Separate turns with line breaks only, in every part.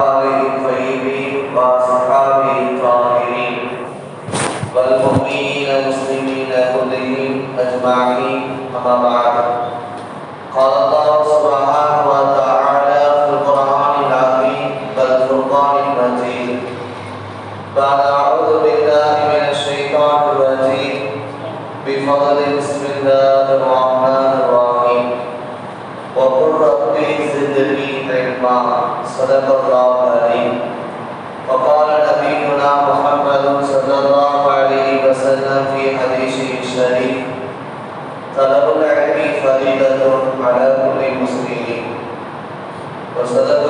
Father, in Fahimi, Father. صدق اللہ علیہ وقال نبینا محمد صلی اللہ علیہ وسلم فی حدیث شریف، طلب العلمی فریدت علیہ مسلمی وصدق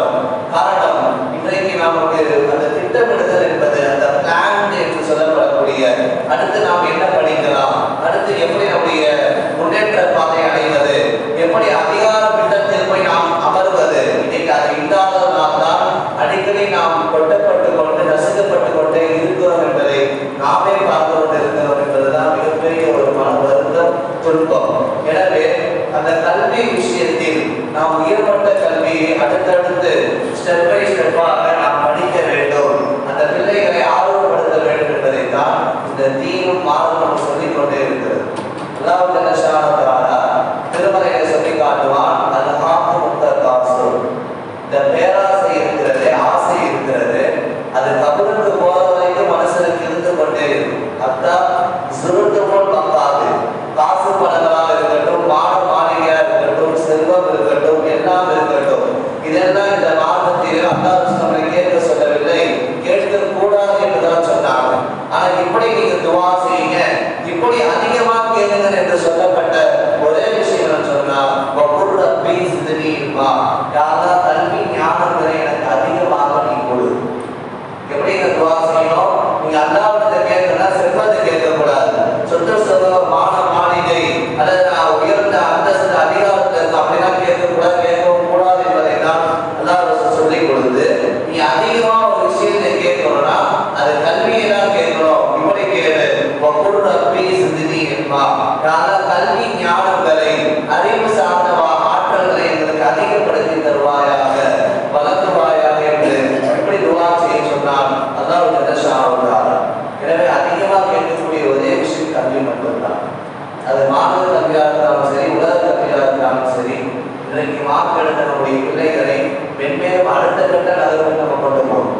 ನಾವು ಏನು இப்படி அதிகமாக கேளுங்கள் என்று சொல்லப்பட்ட ஒரே விஷயம் சொன்னால் யாரா கல்வி மட்டும்தான். அது மாணவ கல்வியாக இருந்தாலும் சரி உலக கல்வியாக இருந்தாலும் சரி இன்றைக்கு வாக்கெடுக்கக்கூடிய பிள்ளைகளை மென்மேலும் அடுத்த கட்ட நகருக்கு நம்ம கொண்டு போகணும்.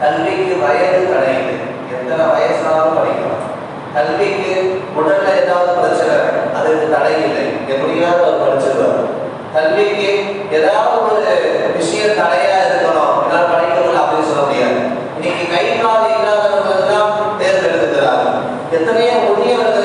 கல்விக்கு வயது கிடையாது எத்தனை வயசானாலும் படிக்கலாம். கல்விக்கு உடல்ல ஏதாவது பிரச்சனை அதுக்கு தடை இல்லை எப்படியாவது அவர் படிச்சிருவார். கல்விக்கு ஏதாவது ஒரு விஷயம் தடையா இருக்கணும். என்னால் படிக்கணும் அப்படின்னு சொல்ல முடியாது. இன்னைக்கு கை கால் இல்லாத எத்தனையோ முதியவர்கள்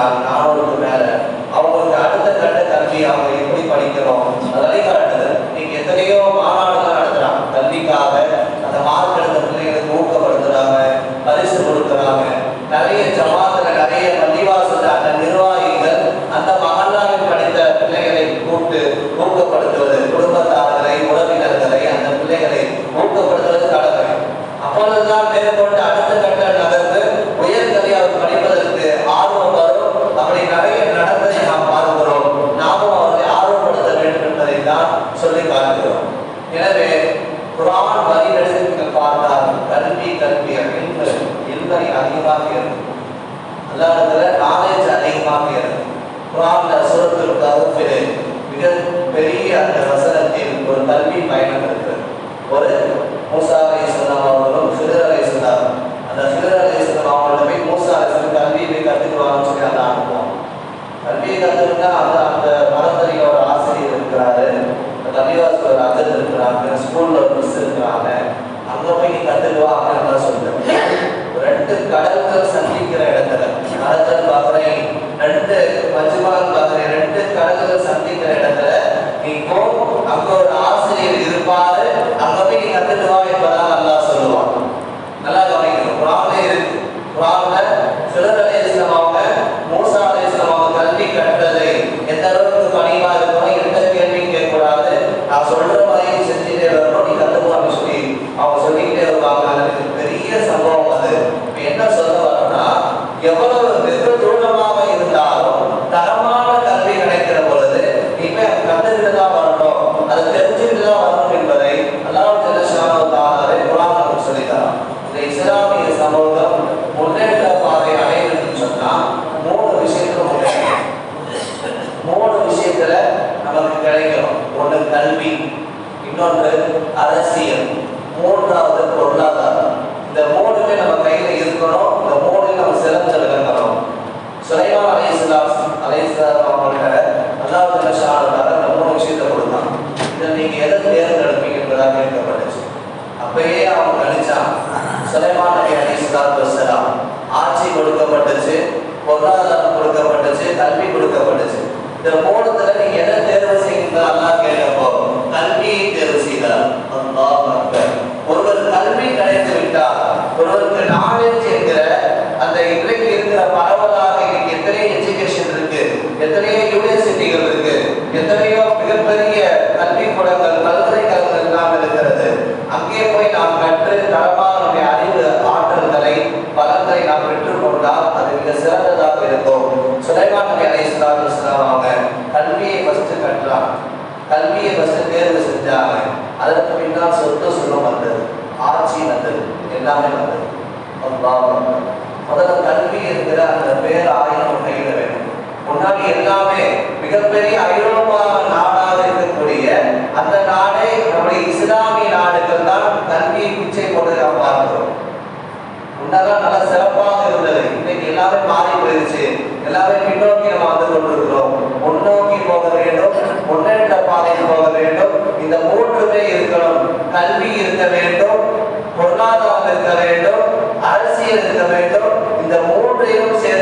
啊然 எல்லா நாலேஜ் அதிகமாக இருக்கும். குரானில் சுரத்தில் தகுப்பில் மிக பெரிய அந்த வசனத்தில் ஒரு கல்வி பயணம் இருக்கிறது ஒரு மூசா அலை சொன்னம் அவர்களும் ஃபிதர் அந்த ஃபிதர் அலை சொன்னம் அவங்களோட போய் மூசா சொல்லி கல்வியை போய் கற்றுக்குவாங்கன்னு சொல்லி அந்த அனுபவம் கல்வியை கற்றுக்கிட்டா அந்த அந்த மரத்தறிய ஒரு ஆசிரியர் இருக்கிறாரு. தலைவாசி ஒரு அஜர் இருக்கிறாங்க. ஸ்கூலில் ஒரு மிஸ் இருக்கிறாங்க. அங்கே போய் நீ கற்றுக்குவா அப்படின்னு சொல்லுங்க ரெண்டு கடல்கள் சந்திக்கிற இடத்துல அரசல் பாசனை ரெண்டு மஞ்சுமால் பாசனை ரெண்டு கடல்கள் சந்திக்கிற இடத்துல நீ போ அங்க ஒரு ஆசிரியர் இருப்பாரு அங்க போய் கத்துட்டு வா என்பதா செய்தாரோ அவங்கள்ட்ட நம்ம விஷயத்தை கொடுத்தான் இதை நீங்கள் எதை தேர்ந்தெடுப்பீங்க என்பதாக கேட்கப்பட்டுச்சு அப்பயே அவன் கணிச்சான் சுலைமான் நபி அலி இஸ்லாத்து வசலாம் ஆட்சி கொடுக்கப்பட்டுச்சு பொருளாதாரம் கொடுக்கப்பட்டுச்சு கல்வி கொடுக்கப்பட்டுச்சு இந்த மூலத்துல நீங்க எதை தேர்வு செய்யுங்க அல்லா கேட்டப்போ கல்வியை தேர்வு செய்தார் ஒருவர் கல்வி கிடைத்து விட்டார் ஒருவருக்கு நாலேஜ் என்கிற அந்த இன்றைக்கு இருக்கிற பரவலாக எத்தனை எஜுகேஷன் எத்தனையோ யூனிவர்சிட்டிகள் இருக்கு. எத்தனையோ மிகப்பெரிய கல்வி கூடங்கள் பல்கலைக்கழகங்கள் எல்லாம் இருக்கிறது. அங்கே போய் நாம் கற்று தரமாக நம்முடைய அறிவு ஆற்றல்களை பலன்களை நாம் பெற்றுக்கொண்டால் அது மிக சிறந்த இருக்கும் சுலைமான் நபி அலைஹிஸ்ஸலாத்து வஸலாம் அவங்க கல்வியை ஃபர்ஸ்ட் கற்றாங்க கல்வியை ஃபர்ஸ்ட் தேர்வு செஞ்சாங்க அதற்கு பின்னால் சொத்து சுகம் வந்தது ஆட்சி வந்தது எல்லாமே வந்தது அல்லாஹ் அக்பர். முதல்ல கல்வி இருக்கிற அந்த பேர் ஆயிரம் கையில வேணும் முன்னாடி எல்லாமே மிகப்பெரிய ஐரோப்பா நாடாக இருக்கக்கூடிய அந்த நாடே நம்முடைய இஸ்லாமிய நாடுகள் தான் கல்வியை பிச்சை போடுகிற பார்க்கிறோம். முன்னதான் நல்லா சிறப்பாக இருந்தது. இன்னைக்கு எல்லாமே மாறி போயிருச்சு. எல்லாமே பின்னோக்கி நம்ம வந்து கொண்டிருக்கிறோம். முன்னோக்கி போக வேண்டும். முன்னேற்ற பாதையில் போக வேண்டும். இந்த மூன்றுமே இருக்கணும். கல்வி இருக்க வேண்டும். பொருளாதாரம் இருக்க வேண்டும். அரசியல் இருக்க வேண்டும். இந்த மூன்றையும் சேர்த்து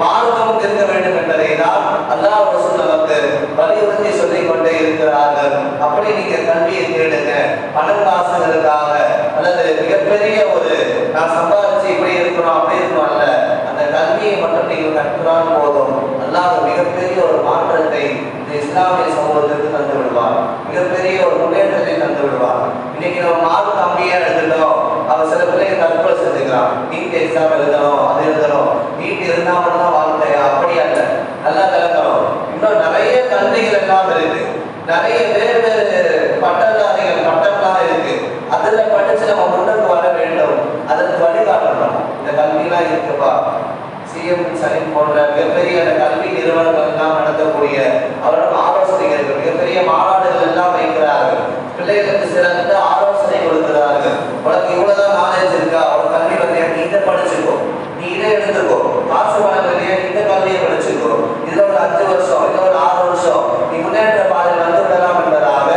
மார்க்கம் மார்க்கமும் இருக்க வேண்டும் என்பதை தான் அல்லாஹ் ரசூல் நமக்கு வலியுறுத்தி சொல்லிக் கொண்டே இருக்கிறார்கள். அப்படி நீங்க கல்வியை தேடுங்க. பணம் காசுகளுக்காக அல்லது மிகப்பெரிய ஒரு நான் சம்பாதிச்சு இப்படி இருக்கணும் அப்படி இருக்கணும் அல்ல. அந்த கல்வியை மட்டும் நீங்கள் கற்றால் போதும். அல்லாஹ் மிகப்பெரிய ஒரு மாற்றத்தை இந்த இஸ்லாமிய சமூகத்திற்கு தந்து விடுவார். மிகப்பெரிய ஒரு முன்னேற்றத்தை தந்து விடுவார். இன்னைக்கு நம்ம மார்க் கம்மியா எடுத்துட்டோம். அவன் சில பிள்ளைங்க தற்கொலை செஞ்சுக்கிறான் நீட் எக்ஸாம் எழுதணும் அது எழுதணும். நீட் இருந்தா மட்டும்தான் வாழ்க்கையா அப்படி அல்ல. நல்லா கலக்கணும் இன்னும் நிறைய கல்விகள் எல்லாம் இருக்கு. நிறைய வேறு வேறு பட்டதாரிகள் பட்டம்லாம் இருக்கு. அதுல படிச்சு நம்ம முன்னுக்கு வர வேண்டும் அதற்கு வழிகாட்டணும் இந்த கல்விலாம் இருக்குப்பா சிஎம் சலீம் போன்ற மிகப்பெரிய அந்த கல்வி நிறுவனங்கள் எல்லாம் நடத்தக்கூடிய அவர்கள் ஆலோசனைகள் மிகப்பெரிய மாநாடுகள் எல்லாம் வைக்கிறார்கள் பிள்ளைகளுக்கு சிறந்த ஆலோசனை கொடுக்கிறார்கள் உனக்கு இவ்வளவுதான் நாலேஜ் இருக்கா உனக்கு கல்வி வந்து நீ இதை படிச்சுக்கோ நீ இதை எடுத்துக்கோ காசு பணம் இல்லையா இந்த கல்வியை படிச்சுக்கோ இதுல ஒரு அஞ்சு வருஷம் இதுல ஒரு ஆறு வருஷம் நீ முன்னேற்ற பாதையில் வந்து விடலாம் என்பதாக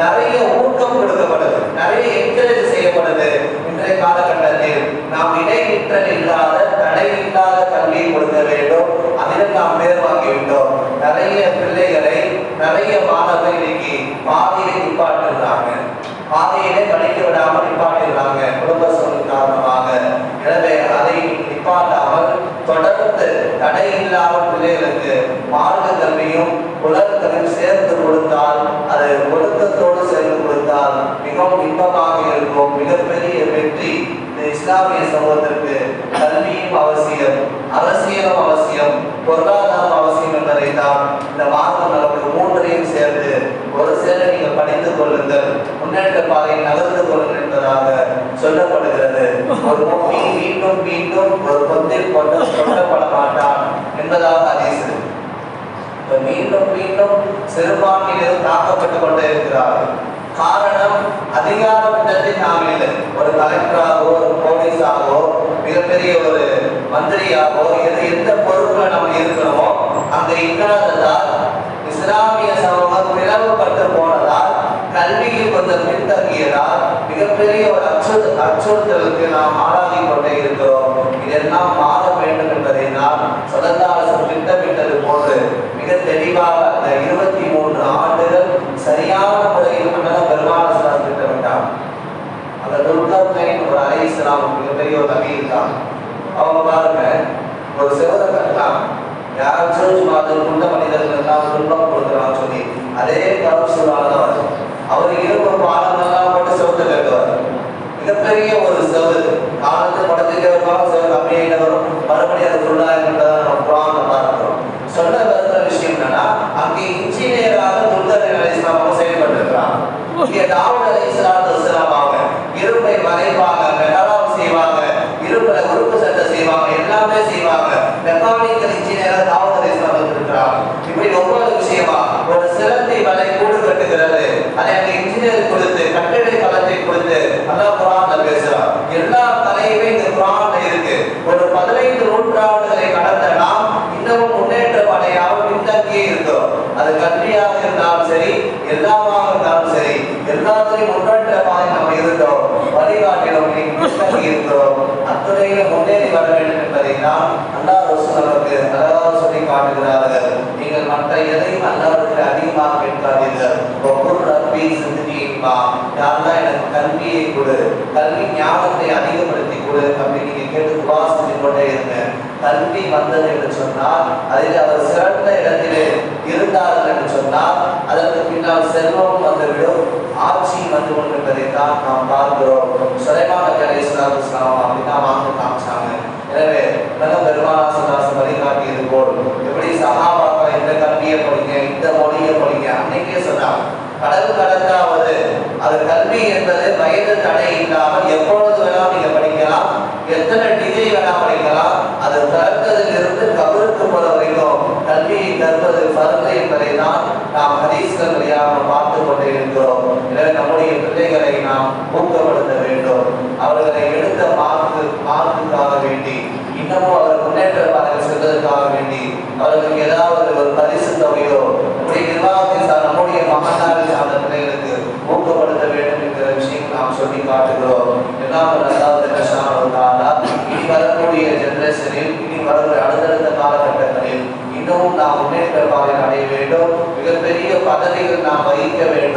நிறைய ஊக்கம் கொடுக்கப்படுது நிறைய என்கரேஜ் செய்யப்படுது இன்றைய காலகட்டத்தில் நாம் இடைநிற்றல் இல்லாத தடை இல்லாத கல்வியை கொடுக்க வேண்டும் அதில் நாம் பேர் வாங்கிவிட்டோம் நிறைய பிள்ளைகளை நிறைய மாணவர்கள் இன்னைக்கு பாதையிலே நிப்பாட்டுகிறாங்க பாதையிலே படிக்க விடாமல் நிப்பாட்டுகிறாங்க குடும்ப சூழல் காரணமாக எனவே அதை நிப்பாட்டாமல் தொடர்ந்து தடை இல்லாமல் பிள்ளைகளுக்கு மார்க்க கல்வியும் உலகத்தையும் சேர்த்து கொடுத்தால் அது ஒழுக்கத்தோடு சேர்த்து கொடுத்தால் மிகவும் இன்பமாக இருக்கும். மிகப்பெரிய வெற்றி இஸ்லாமிய சமூகத்திற்கு கல்வியும் அவசியம் அரசியலும் அவசியம் பொருளாதாரம் அவசியம் என்பதை தான் இந்த மாதம் நமக்கு மூன்றையும் சேர்த்து ஒரு சேர நீங்கள் படித்துக் கொள்ளுங்கள். முன்னேற்ற பாதையில் நகர்ந்து கொள்ளுங்கள் என்பதாக சொல்லப்படுகிறது. ஒரு மோமி மீண்டும் மீண்டும் ஒரு பொந்தில் கொண்டு கொல்லப்பட மாட்டான் என்பதாக அதிசு மீண்டும் மீண்டும் சிறுபான்மையினர் தாக்கப்பட்டுக் கொண்டே இருக்கிறார்கள். காரணம் அதிகார திட்டத்தில் நாம் இல்லை ஒரு கலெக்டராகவோ ஒரு போலீஸாகவோ மிகப்பெரிய ஒரு மந்திரியாகவோ எது எந்த பொறுப்புல நம்ம இருக்கிறோமோ அங்க இல்லாததால் இஸ்லாமிய சமூகம் பிளவுபட்டு போனதால் கல்வியில் கொஞ்சம் பின்தங்கியதால் மிகப்பெரிய ஒரு அச்சு அச்சுறுத்தலுக்கு நாம் ஆளாகி கொண்டே இருக்கிறோம். இதெல்லாம் மாற வேண்டும் என்பதை நாம் சதந்தாரசம் திட்டமிட்டது போன்று மிக தெளிவாக அந்த இருபத்தி மூன்று ஆண்டுகள் சரியான முறையில் அண்ணன் பெருமாள் திட்டமிட்டார் அந்த துர்கத்தைன் ஒரு அலை இஸ்லாம் மிகப்பெரிய ஒரு நபி இருக்காங்க அவங்க பாருங்க ஒரு சிவத கட்டலாம் யாராச்சும் சும்மா குண்ட மனிதர்கள் எல்லாம் துன்பம் கொடுக்குறான்னு சொல்லி அதே கருசூலால தான் வரும் அவர் இரும்பு பாலங்கள்லாம் போட்டு செவத்தை கட்டுவார் மிகப்பெரிய ஒரு செவல் காலத்து படத்துக்கு ஒரு காலம் செவல் வரும் மறுபடியும் அது ஃபுல்லாக இருந்ததை நம்ம புறாங்க பார்க்கிறோம் சொல்ல வருகிற விஷயம் என்னன்னா அங்கே இன்ஜினியராக துல்கர் அலி இஸ்லாம் செயல்பட்டு இங்கே தாவூத் அலி இஸ்லாத்து வஸ்லாம் அவங்க இரும்பை வரைவாங்க மெட்டலாம் செய்வாங்க இரும்புல உறுப்பு சட்டை செய்வாங்க எல்லாமே செய்வாங்க மெக்கானிக்கல் இன்ஜினியரா தாவூத் அலி இஸ்லாம் இருக்கிறாங்க இப்படி ஒவ்வொரு விஷயமா ஒரு சிறந்தி வலை கூடு கட்டுகிறது அதை அங்க இன்ஜினியர் கொடுத்து கட்டிட களத்தை கொடுத்து அல்லாஹ் குரான்ல பேசுறான் எல்லா தலையுமே இந்த குரான்ல இருக்கு ஒரு பதினைந்து நூற்றாண்டுகளை இருந்தோம். வழிகாட்டிலும் பின்தங்கி இருக்கிறோம் அத்துறையில் முன்னேறி வர வேண்டும் என்பதை தான் அல்லாஹ் ரசூல் நமக்கு அழகாக சொல்லி காட்டுகிறார்கள். நீங்கள் மற்ற எதையும் அல்லாவுக்கு அதிகமாக கேட்காதீர்கள். ஒவ்வொரு ரப்பி சிந்தினியுமா யாரெல்லாம் எனக்கு கல்வியை கொடு கல்வி ஞானத்தை அதிகப்படுத்தி கொடு அப்படின்னு நீங்க கேட்டு துவா கொண்டே இருந்தேன். கல்வி வந்தது என்று சொன்னால் அதில் அவர் சிறந்த இடத்திலே இருந்தார்கள் என்று சொன்னால் அதற்கு பின்னால் செல்வம் வந்துவிடும் ஆட்சி வந்து கொண்டிருப்பதை தான் நாம் பார்க்கிறோம். சுலைமான கலேஸ்வரம் இஸ்லாம் அப்படிதான் வாழ்ந்து காமிச்சாங்க. எனவே நல்ல பெருமானாசனாசம் வழிகாட்டியது போல் எப்படி சகாபாக்கள் இந்த கல்வியை படிங்க இந்த மொழியை படிங்க அன்னைக்கே சொன்னாங்க. கடல் கடந்தாவது அது கல்வி என்பது வயது தடை இல்லாமல் எப்பொழுது வேணாலும் நீங்க படிக்கலாம். எத்தனை தருவது பருந்து என்பதை தான் நாம் ஹதீஸ்கள் வழியாக பார்த்து கொண்டே இருக்கிறோம் எனவே நம்முடைய பிள்ளைகளை நாம் ஊக்கப்படுத்த வேண்டும். அவர்களை எடுத்த மார்க்கு மார்க்குக்காக வேண்டி இன்னமும் அவர் முன்னேற்ற பாதையில் செல்வதற்காக வேண்டி அவர்களுக்கு ஏதாவது ஒரு பரிசு தொகையோ நம்முடைய நிர்வாகத்தை சார் நம்முடைய மகனாரை சார்ந்த பிள்ளைகளுக்கு ஊக்கப்படுத்த வேண்டும் என்கிற விஷயம் நாம் சொல்லி காட்டுகிறோம். எல்லாம் அல்லாத கஷானா இனி வரக்கூடிய ஜென்ரேஷனில் இனி வரக்கூடிய அடுத்தடுத்த நாம் முன்னேற்ற பாதையில் அடைய வேண்டும். மிகப்பெரிய பதவிகள் நாம் வகிக்க வேண்டும்.